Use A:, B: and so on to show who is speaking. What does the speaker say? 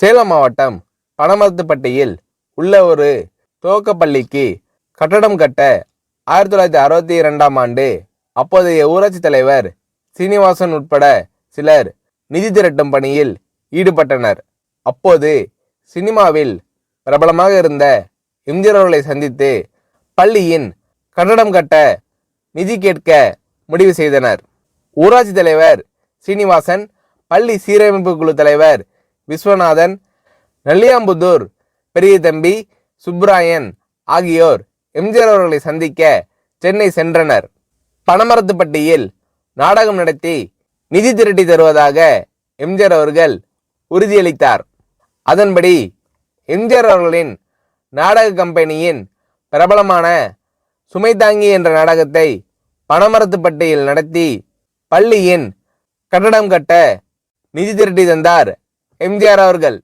A: சேலம் மாவட்டம் பனமரத்துப்பட்டியில் உள்ள ஒரு துவக்கப்பள்ளிக்கு கட்டடம் கட்ட ஆயிரத்தி தொள்ளாயிரத்தி அறுபத்தி இரண்டாம் ஆண்டு அப்போதைய ஊராட்சி தலைவர் சீனிவாசன் உட்பட சிலர் நிதி திரட்டும் பணியில் ஈடுபட்டனர். அப்போது சினிமாவில் பிரபலமாக இருந்த எம்ஜிஆர் அவர்களை சந்தித்து பள்ளியின் கட்டடம் கட்ட நிதி கேட்க முடிவு செய்தனர். ஊராட்சி தலைவர் சீனிவாசன் பள்ளி சீரமைப்பு குழு தலைவர் விஸ்வநாதன் நெல்லியாம்புதூர் பெரிய தம்பி சுப்ராயன் ஆகியோர் எம்ஜிஆர் அவர்களை சந்திக்க சென்னை சென்றனர். பணமரத்துப்பட்டியில் நாடகம் நடத்தி நிதி திரட்டி தருவதாக எம்ஜிஆர் அவர்கள் உறுதியளித்தார். அதன்படி எம்ஜிஆர் அவர்களின் நாடக கம்பெனியின் பிரபலமான சுமைதாங்கி என்ற நாடகத்தை பணமரத்துப்பட்டியில் நடத்தி பள்ளியின் கட்டடம் கட்ட நிதி திரட்டி தந்தார் எம்ஜிஆர் அவர்கள்.